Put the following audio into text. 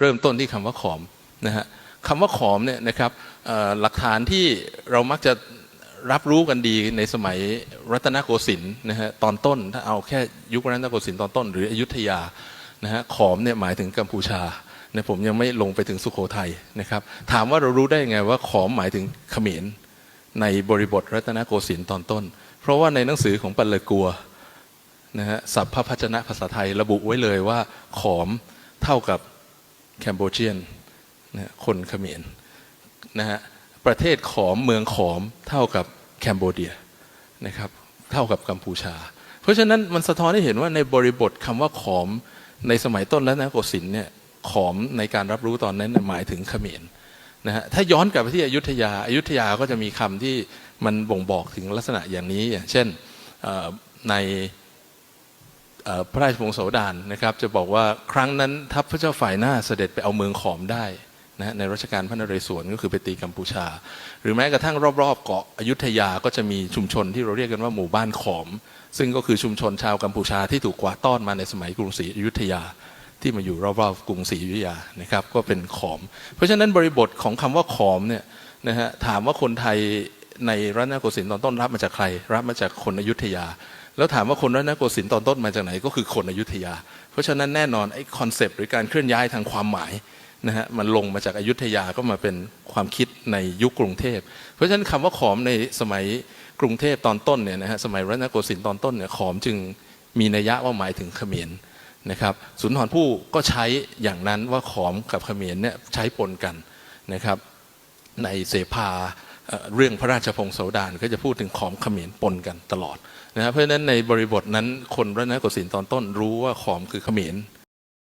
เริ่มต้นที่คำว่าขอมนะฮะคำว่าขอมเนี่ยนะครับหลักฐานที่เรามักจะรับรู้กันดีในสมัยรัตนโกสินทร์นะฮะตอนต้นถ้าเอาแค่ยุครัตนโกสินทร์ตอนต้น หรืออยุธยานะฮะขอมเนี่ยหมายถึงกัมพูชาเนี่ยผมยังไม่ลงไปถึงสุโขทัยนะครับ ถามว่าเรารู้ได้ไงว่าขอมหมายถึงเขมรในบริบทรัตนโกสินทร์ตอนต้น เพราะว่าในหนังสือของปัลเลกัวนะฮะสัพพพัชนะภาษาไทยระบุไว้เลยว่าขอมเท่ากับ แคนโบเจียนนะคนเขมรนะฮะประเทศขอมเมืองขอมเท่ากับแคนโบเดียนะครับเท่ากับกัมพูชา เพราะฉะนั้นมันสะท้อนให้เห็นว่าในบริบทคำว่าขอมในสมัยต้นรัตนโกสินทร์เนี่ยขอมในการรับรู้ตอนนั้นหมายถึงเขมรนะฮะถ้าย้อนกลับไปที่อยุธยาอายุธยาก็จะมีคำที่มันบ่งบอกถึงลักษณะอย่างนี้อย่างเช่นใน พระราชวงศ์โสดานนะครับจะบอกว่าครั้งนั้นทัพพระเจ้าฝ่ายหน้าเสด็จไปเอาเมืองขอมได้นะในรัชกาลพระนเรศวรก็คือไปตีกัมพูชา หรือแม้กระทั่งรอบๆเกาะอยุธยาก็จะมีชุมชนที่เราเรียกกันว่าหมู่บ้านขอม ซึ่งก็คือชุมชนชาวกัมพูชาที่ถูกกวาดต้อนมาในสมัยกรุงศรีอยุธยาที่มาอยู่รอบๆกรุงศรีอยุธยานะครับก็เป็นขอม เพราะฉะนั้นบริบทของคำว่าขอมเนี่ยนะฮะถามว่าคนไทยในรัตนโกสินทร์ตอนต้นรับมาจากใคร รับมาจากคนอยุธยา แล้วถามว่าคนรัตนโกสินทร์ตอนต้นมาจากไหนก็คือคนอยุธยา เพราะฉะนั้นแน่นอนไอ้คอนเซปต์หรือการเคลื่อนย้ายทางความหมายนะฮะมันลงมาจากอายุธยาก็มาเป็นความคิดในยุคกรุงเทพ เพราะฉะนั้นคำว่าขอมในสมัยกรุงเทพตอนต้นเนี่ยนะฮะสมัยรัตนโกสินทร์ตอนต้นเนี่ยขอมจึงมีนัยยะว่าหมายถึงเขมรนะครับสุนทรภู่ก็ใช้อย่างนั้นว่าขอมกับเขมรเนี่ยใช้ปนกันนะครับในเสภา เรื่องพระราชพงศาวดารก็จะพูดถึงขอมเขมรปนกันตลอดนะครับเพราะฉะนั้นในบริบทนั้นคนรัตนโกสินทร์ตอนต้นรู้ว่าขอมคือเขมร